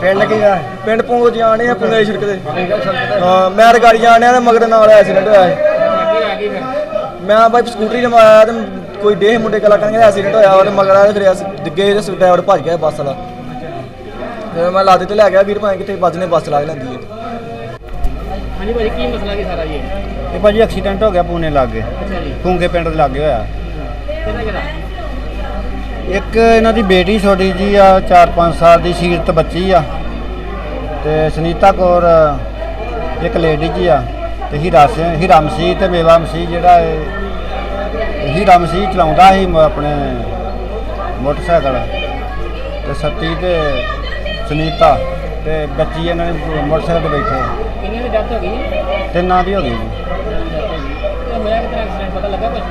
ਡਿਆ ਪਿੰਡ ਪੂੰਗੋ ਜੀ ਆਣੇ ਆ ਪੁੰਗੇ ਸੜਕ ਤੇ। ਹਾਂ ਮੈਂ ਤਾਂ ਗਾੜੀ ਜਾਣਿਆ ਤੇ ਮਗਰ ਨਾਲ ਐਕਸੀਡੈਂਟ ਹੋਇਆ ਸੀ। ਮੈਂ ਬਾਈ ਸਕੂਟਰੀ ਤੇ ਆਇਆ ਤੇ ਕੋਈ ਦੇਹ ਮੁੰਡੇ ਕਲਾ ਕਹਿੰਦੇ ਐਕਸੀਡੈਂਟ ਹੋਇਆ ਉਹਦੇ ਮਗਰ ਆਇਆ ਫਿਰ ਅਸੀਂ ਡਿੱਗੇ ਤੇ ਡਰਾਈਵਰ ਭੱਜ ਗਿਆ ਬੱਸ ਵਾਲਾ। ਤੇ ਮੈਂ ਲਾਦੇ ਤੇ ਲੈ ਗਿਆ ਵੀਰ ਭਾਵੇਂ ਕਿਤੇ ਵੱਜਨੇ ਬੱਸ ਲਾ ਕੇ ਲੈਂਦੀ ਹੈ। ਹਾਂਜੀ ਭਾਜੀ ਕੀ ਮਸਲਾ ਕੀ ਸਾਰਾ ਜੀ? ਇਹ ਭਾਜੀ ਐਕਸੀਡੈਂਟ ਹੋ ਗਿਆ ਪੂਨੇ ਲਾਗੇ। ਅੱਛਾ ਜੀ। ਪਿੰਡ ਦੇ ਲਾਗੇ ਹੋਇਆ। ਕਿਹਦਾ ਕਿਹਦਾ ਇੱਕ ਇਹਨਾਂ ਦੀ ਬੇਟੀ ਛੋਟੀ ਜੀ ਆ 4-5 ਸਾਲ ਦੀ ਸੀਰਤ ਬੱਚੀ ਆ। ਤੇ ਸੁਨੀਤਾ ਕੌਰ ਇੱਕ ਲੇਡੀ ਜੀ ਆ ਤੇ ਹੀਰਾ ਸਿੰਘ ਹੀਰਾ ਮਸੀਹ ਤੇ ਮੇਵਾ ਮਸੀਹ ਜਿਹੜਾ ਇਹ ਹੀਰਾ ਮਸੀਹ ਚਲਾਉਂਦਾ ਸੀ ਆਪਣੇ ਮੋਟਰਸਾਈਕਲ। ਤੇ ਸੱਤੀ ਤੇ ਸੁਨੀਤਾ ਤੇ ਬੱਚੀ ਇਹਨਾਂ ਨੇ ਮੋਟਰਸਾਈਕਲ ਤੇ ਬੈਠੇ। ਕਿੰਨੀ ਦੀ ਡੈਥ ਹੋ ਗਈ? ਤਿੰਨਾਂ ਦੀ ਹੋ ਗਈ ਜੀ। ਇਹ ਹੋਇਆ ਕਿਤਨਾ ਐਕਸੀਡੈਂਟ ਪਤਾ ਲੱਗਾ ਕੁਝ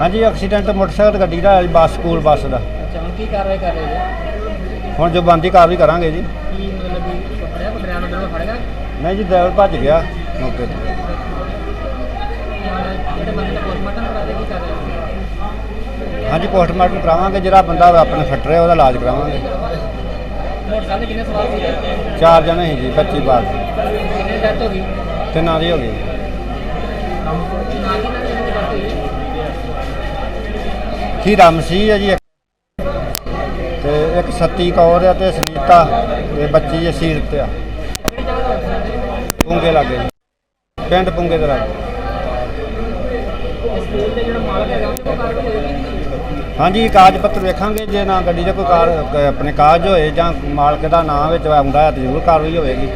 ਹਾਂਜੀ ਐਕਸੀਡੈਂਟ ਮੋਟਰਸਾਈਕਲ ਗੱਡੀ ਦਾ ਹੈ ਜੀ, ਬੱਸ ਸਕੂਲ ਬੱਸ ਦਾ। ਅੱਛਾ ਹੁਣ ਕੀ ਕਾਰਵਾਈ ਕਰ ਰਹੇ ਜੀ ਹੁਣ ਜੋ ਬੰਦੀ ਕਾਰਵਾਈ ਕਰਾਂਗੇ ਜੀ। ਕੀ ਮਤਲਬ ਵੀ ਨਹੀਂ ਜੀ ਡਰਾਈਵਰ ਭੱਜ ਗਿਆ ਮੌਕੇ ਤੇ। ਜਿਹੜੇ ਬੰਦੇ ਦਾ ਪੋਸਟਮਾਰਟਮ ਕਰਾ ਦੇ ਕੀ ਕਰ ਰਹੇ ਹੋ? ਹਾਂਜੀ ਪੋਸਟਮਾਰਟਮ ਕਰਾਵਾਂਗੇ ਜਿਹੜਾ ਬੰਦਾ ਆਪਣੇ ਫੱਟ ਰਿਹਾ ਉਹਦਾ ਇਲਾਜ ਕਰਾਵਾਂਗੇ। ਮੋਟਰਸਾਈਕਲ ਤੇ ਕਿੰਨੇ ਸਵਾਰ ਸੀ? ਚਾਰ ਜਣੇ ਸੀ ਜੀ 25 ਬਾਰ ਕਿੰਨੇ ਡੈਥ ਹੋ ਗਈ? ਤਿੰਨਾਂ ਦੀ ਹੋ ਗਈ। ਕਿੰਨੇ ਡੈਥ ਹੋਈ? ਹੀਰਾ ਮਸੀਹ ਹੈ ਜੀ ਇੱਕ? ਤੇ ਇੱਕ ਸੱਤੀ ਕੌਰ ਆ ਤੇ ਸੁਨੀਤਾ, ਤੇ ਬੱਚੀ ਹੈ ਸੀਰਤ ਆ। ਪੁੰਗੇ ਲਾਗੇ ਪਿੰਡ ਪੁੰਗੇ ਦੇ ਲਾਗੇ। ਹਾਂਜੀ, ਕਾਗਜ਼ ਪੱਤਰ ਵੇਖਾਂਗੇ, ਜੇ ਨਾ ਗੱਡੀ ਦੇ ਕੋਈ ਕਾਰ, ਆਪਣੇ ਕਾਜ ਹੋਏ ਜਾਂ ਮਾਲਕ ਦਾ ਨਾਮ ਵਿੱਚ ਆਉਂਦਾ ਹੈ ਤਾਂ ਜ਼ਰੂਰ ਕਾਰਵਾਈ ਹੋਵੇਗੀ।